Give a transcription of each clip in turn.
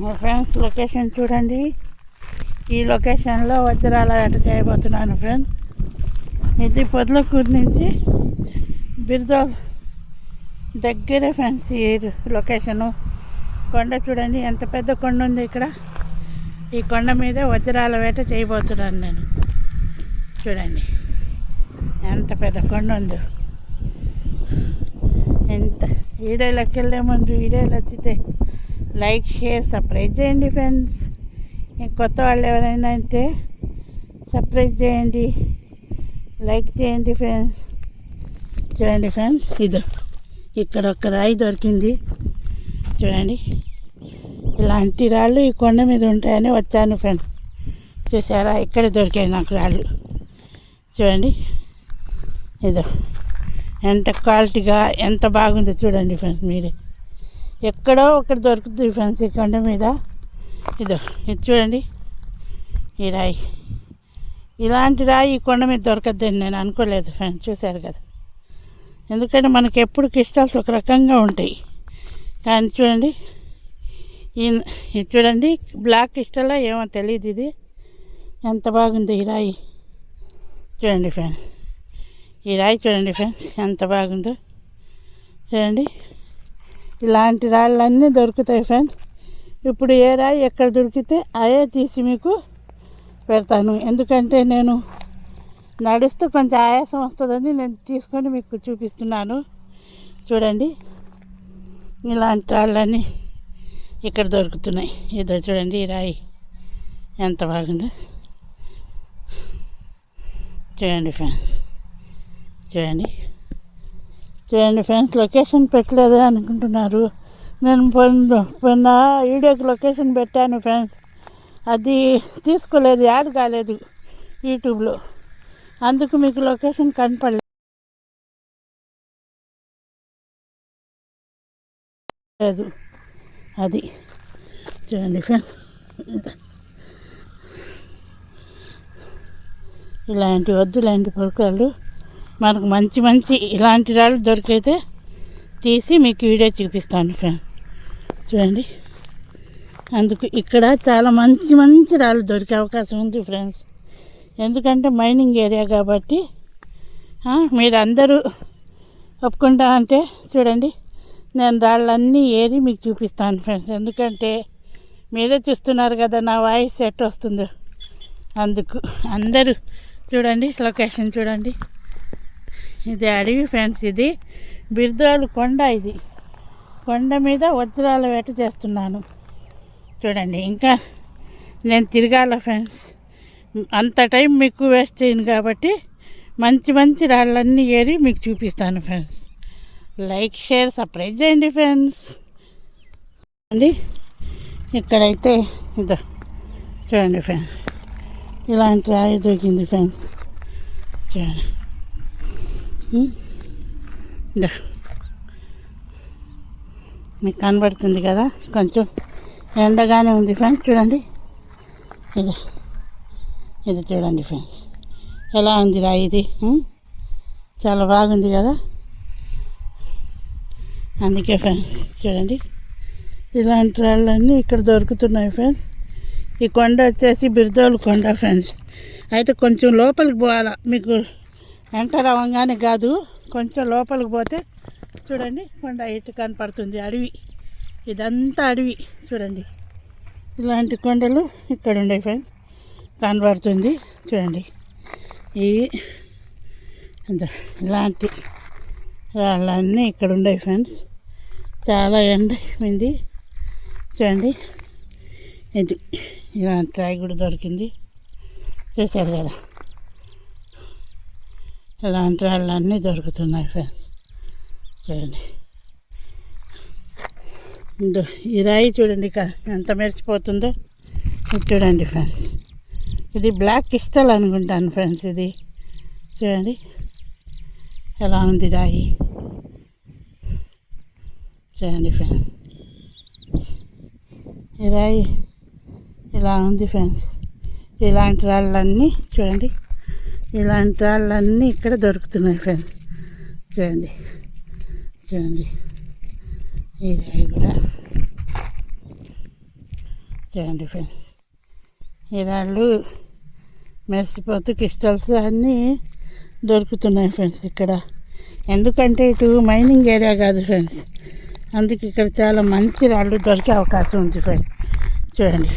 మా friends location చూడండి. ఈ లొకేషన్లో వజ్రాల వేట చేయబోతున్నాను ఫ్రెండ్స్. ఇది పొద్దులకూరు నుంచి బిర్దోల్ దగ్గరే ఫ్రెండ్స్ ఈ లొకేషను. కొండ చూడండి ఎంత పెద్ద కొండ ఉంది ఇక్కడ. ఈ కొండ మీద వజ్రాల వేట చేయబోతున్నాను నేను. చూడండి ఎంత పెద్ద కొండ ఉందో. ఎంత ఈడేళ్ళకి వెళ్ళే ముందు ఈడేళ్ళు వచ్చితే లైక్ షేర్ సర్ప్రైజ్ చేయండి ఫ్రెండ్స్. కొత్త వాళ్ళు ఎవరైనా అంటే సర్ప్రైజ్ చేయండి లైక్ చేయండి ఫ్రెండ్స్. చూడండి ఫ్రెండ్స్ ఇది ఇక్కడ ఒక రాయి దొరికింది. చూడండి ఇలాంటి రాళ్ళు ఈ కొండ మీద ఉంటాయని వచ్చాను ఫ్రెండ్. చూసారా? ఇక్కడ దొరికాయి నాకు రాళ్ళు. చూడండి ఇదో ఎంత క్వాలిటీగా ఎంత బాగుందో చూడండి ఫ్రెండ్స్ మీరే. ఎక్కడో ఒకటి దొరుకుతుంది ఫ్రెండ్స్ ఈ కొండ మీద. ఇదో ఇది చూడండి. ఈ రాయి. ఇలాంటి రాయి ఈ కొండ మీద దొరకద్దని నేను అనుకోలేదు ఫ్రెండ్స్ చూశారు కదా. ఎందుకంటే మనకి ఎప్పుడు క్రిస్టల్స్ ఒక రకంగా ఉంటాయి. కానీ చూడండి ఈ ఇది చూడండి బ్లాక్ క్రిస్టల్లా ఏమో తెలియదు ఇది. ఎంత బాగుంది ఈ రాయి. చూడండి ఫ్రెండ్స్. ఈ రాయి చూడండి ఫ్రెండ్స్ ఎంత బాగుందో. చూడండి. ఇలాంటి రాళ్ళన్నీ దొరుకుతాయి ఫ్రెండ్స్. ఇప్పుడు ఏ రాయి ఎక్కడ దొరికితే అవే తీసి మీకు పెడతాను. ఎందుకంటే నేను నడుస్తూ కొంచెం ఆయాసం వస్తుందని నేను తీసుకొని మీకు చూపిస్తున్నాను. చూడండి. ఇలాంటి రాళ్ళన్నీ ఇక్కడ దొరుకుతున్నాయి. ఇదో చూడండి ఈ రాయి ఎంత బాగుందో. చూడండి ఫ్రెండ్స్. చూడండి. చూడండి ఫ్రెండ్స్ లొకేషన్ పెట్టలేదు అనుకుంటున్నారు. నేను పొన్న పొంద వీడియోకి లొకేషన్ పెట్టాను ఫ్రెండ్స్. అది తీసుకోలేదు యాడ్ కాలేదు యూట్యూబ్లో. అందుకు మీకు లొకేషన్ కనపడలేదు. అది చూడండి ఫ్రెండ్స్. ఇలాంటి వద్దు ఇలాంటి పొలకాలు మనకు మంచి మంచి ఇలాంటి రాళ్ళు దొరికైతే తీసి మీకు వీడియో చూపిస్తాను ఫ్రెండ్. చూడండి. అందుకు ఇక్కడ చాలా మంచి మంచి రాళ్ళు దొరికే అవకాశం ఉంది ఫ్రెండ్స్. ఎందుకంటే మైనింగ్ ఏరియా కాబట్టి మీరు అందరూ ఒప్పుకుంటా అంటే చూడండి నేను రాళ్ళన్నీ ఏరి మీకు చూపిస్తాను ఫ్రెండ్స్. ఎందుకంటే మీరే చూస్తున్నారు కదా నా వాయిస్ ఎట్ వస్తుందో అందుకు అందరూ చూడండి లొకేషన్ చూడండి. ఇది అడవి ఫ్రెండ్స్ ఇది. బిర్దాలు కొండ ఇది. కొండ మీద వజ్రాల వేట చేస్తున్నాను. చూడండి ఇంకా నేను తిరగాల ఫ్రెండ్స్. అంత టైం మీకు వేస్ట్ చేయను కాబట్టి మంచి మంచి రాళ్ళన్నీ ఏరి మీకు చూపిస్తాను ఫ్రెండ్స్. లైక్ షేర్ సర్ప్రైజ్ చేయండి ఫ్రెండ్స్. అండి ఇక్కడైతే ఇదో చూడండి ఫ్రెండ్స్. ఇలాంటి రాయి దొరికింది ఫ్రెండ్స్. చూడండి. మీకు కనబడుతుంది కదా? కొంచెం ఎండగానే ఉంది ఫ్రెండ్స్ చూడండి. ఇది. ఇది చూడండి ఫ్రెండ్స్. ఎలా ఉంది రా ఇది చాలా బాగుంది కదా? అందుకే ఫ్రెండ్స్ చూడండి. ఇలాంటి రాళ్ళన్నీ ఇక్కడ దొరుకుతున్నాయి ఫ్రెండ్స్. ఈ కొండ వచ్చేసి బిర్దోలు కొండ ఫ్రెండ్స్. అయితే కొంచెం లోపలికి పోవాలా? మీకు ఎంటర్ అవ్వగానే కాదు కొంచెం లోపలికి పోతే చూడండి కొండ ఇటు కనపడుతుంది అడవి. ఇదంతా అడవి చూడండి. ఇలాంటి కొండలు ఇక్కడ ఉండే ఫ్రెండ్స్ కనబడుతుంది చూడండి. ఈ ఇలాంటి వాళ్ళన్నీ ఇక్కడ ఉండే ఫ్రెండ్స్ చాలా ఎండ ఉంది చూడండి. ఇది ఇలాంటి రాయి కూడా దొరికింది. చేశారు కదా. ఇలాంటి వాళ్ళన్నీ దొరుకుతున్నాయి ఫ్రెండ్స్. చూడండి. ఈ రాయి చూడండి ఎంత మెరిసిపోతుందో. ఇది చూడండి ఫ్రెండ్స్. ఇది బ్లాక్ క్రిస్టల్ అనుకుంటాను ఫ్రెండ్స్ ఇది. చూడండి. ఎలా ఉంది రాయి. చూడండి ఫ్రెండ్స్. ఈ రాయి ఇలా ఉంది ఫ్రెండ్స్. ఇలాంటి రాళ్ళన్నీ చూడండి. ఇలాంటి రాళ్ళన్నీ ఇక్కడ దొరుకుతున్నాయి ఫ్రెండ్స్. చూడండి. చూడండి. ఇది కూడా. చూడండి ఫ్రెండ్స్. ఈ రాళ్ళు మెరిసిపోతూ క్రిస్టల్స్ అన్నీ దొరుకుతున్నాయి ఫ్రెండ్స్ ఇక్కడ. ఎందుకంటే ఇటు మైనింగ్ ఏరియా కాదు ఫ్రెండ్స్. అందుకే ఇక్కడ చాలా మంచి రాళ్ళు దొరికే అవకాశం ఉంది ఫ్రెండ్స్. చూడండి.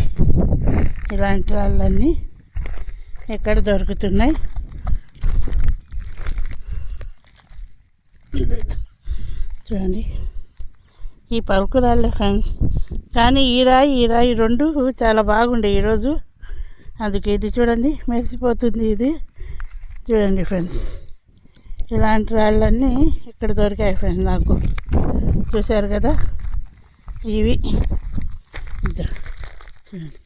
ఇలాంటి రాళ్ళన్నీ ఇక్కడ దొరుకుతున్నాయి. చూడండి. ఈ పలుకు రాళ్ళే ఫ్రెండ్స్ కానీ ఈ రాయి ఈ రాయి రెండు చాలా బాగుండే ఈరోజు. అందుకే ఇది చూడండి మెరిసిపోతుంది ఇది. చూడండి ఫ్రెండ్స్ ఇలాంటి రాళ్ళన్నీ ఇక్కడ దొరికాయి ఫ్రెండ్స్ నాకు. చూశారు కదా? ఇవి. చూడండి.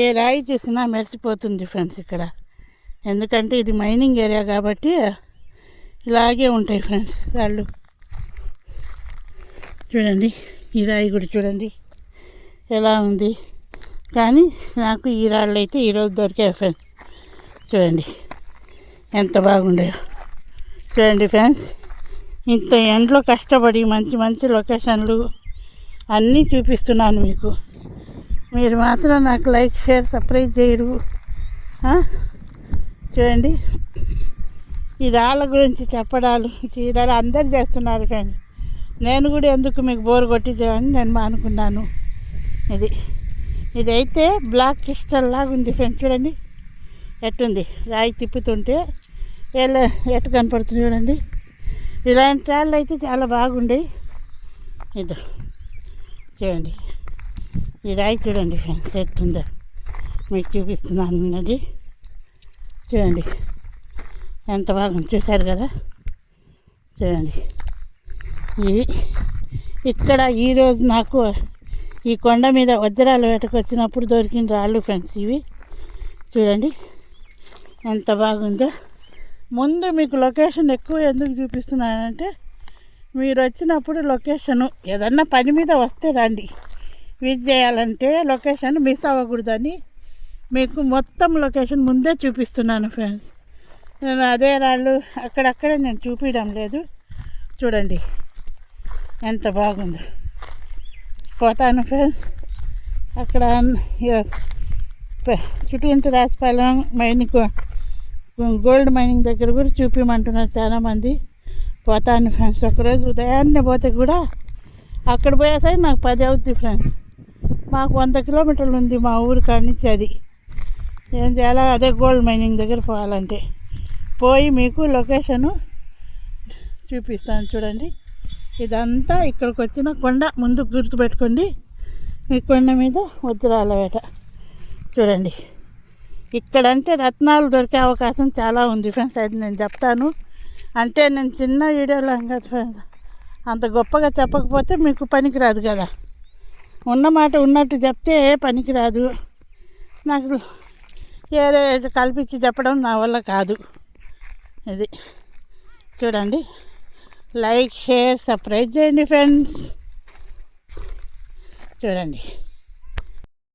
ఏ రాయి చూసినా మెరిసిపోతుంది ఫ్రెండ్స్ ఇక్కడ. ఎందుకంటే ఇది మైనింగ్ ఏరియా కాబట్టి ఇలాగే ఉంటాయి ఫ్రెండ్స్ రాళ్ళు. చూడండి ఈ రాయి కూడా చూడండి ఎలా ఉంది. కానీ నాకు ఈ రాళ్ళు అయితే ఈరోజు దొరికాయి ఫ్రెండ్స్ చూడండి ఎంత బాగుండాయో. చూడండి ఫ్రెండ్స్ ఇంత ఎండలో కష్టపడి మంచి మంచి లొకేషన్లు అన్నీ చూపిస్తున్నాను మీకు. మీరు మాత్రం నాకు లైక్ షేర్ సర్ప్రైజ్ చేయరు. చూడండి ఈ రాళ్ళ గురించి చెప్పడాలు చీరాలు అందరు చేస్తున్నారు ఫ్రెండ్స్. నేను కూడా ఎందుకు మీకు బోర్ కొట్టించామని నేను మానుకున్నాను ఇది ఇదైతే బ్లాక్ క్రిస్టల్ లాగా ఉంది ఫ్రెండ్స్ చూడండి. ఎట్టుంది? రాయి తిప్పుతుంటే ఎలా ఎట్టు కనపడుతుంది చూడండి. ఇలాంటి రాళ్ళు అయితే చాలా బాగుండే ఇది చూడండి. ఈ రాయి చూడండి ఫ్రెండ్స్ ఎట్టుందో మీకు చూపిస్తున్నాను అన్నది. చూడండి. ఎంత బాగుంది చూశారు కదా? చూడండి. ఇవి ఇక్కడ ఈరోజు నాకు ఈ కొండ మీద వజ్రాల వేటకు వచ్చినప్పుడు దొరికిన రాళ్ళు ఫ్రెండ్స్ ఇవి. చూడండి. ఎంత బాగుందో. ముందు మీకు లొకేషన్ ఎక్కువ ఎందుకు చూపిస్తున్నానంటే మీరు వచ్చినప్పుడు లొకేషను ఏదన్నా పని మీద వస్తే రండి. విజిట్ చేయాలంటే లొకేషన్ మిస్ అవ్వకూడదని మీకు మొత్తం లొకేషన్ ముందే చూపిస్తున్నాను ఫ్రెండ్స్. అదే రాళ్ళు అక్కడక్కడే నేను చూపించడం లేదు. చూడండి. ఎంత బాగుందో. పోతాను ఫ్రెండ్స్. అక్కడ ఇక చుట్టుకుంటూ రాసిపాలెం మైనింగ్ గోల్డ్ మైనింగ్ దగ్గర కూడా చూపించమంటున్నారు చాలామంది. పోతాను ఫ్రెండ్స్. ఒకరోజు ఉదయాన్నే పోతే కూడా అక్కడ పోయేసరికి నాకు పది అవుద్ది ఫ్రెండ్స్. మాకు వంద కిలోమీటర్లు ఉంది మా ఊరు కాడి నుంచి అది. ఏం చేయాలో? అదే గోల్డ్ మైనింగ్ దగ్గర పోవాలంటే. పోయి మీకు లొకేషను చూపిస్తాను చూడండి. ఇదంతా ఇక్కడికి వచ్చిన కొండ ముందు గుర్తుపెట్టుకోండి. ఈ కొండ మీద వజ్రాల వేట. చూడండి. ఇక్కడంటే రత్నాలు దొరికే అవకాశం చాలా ఉంది ఫ్రెండ్స్. అది నేను చెప్తాను. అంటే నేను చిన్న వీడియోలో కాదు ఫ్రెండ్స్. అంత గొప్పగా చెప్పకపోతే మీకు పనికిరాదు కదా. ఉన్నమాట ఉన్నట్టు చెప్తే పనికిరాదు. నాకు ఏరే కల్పించి చెప్పడం నా వల్ల కాదు. ఇది చూడండి. లైక్ షేర్ సబ్స్క్రైబ్ చేయండి ఫ్రెండ్స్. చూడండి.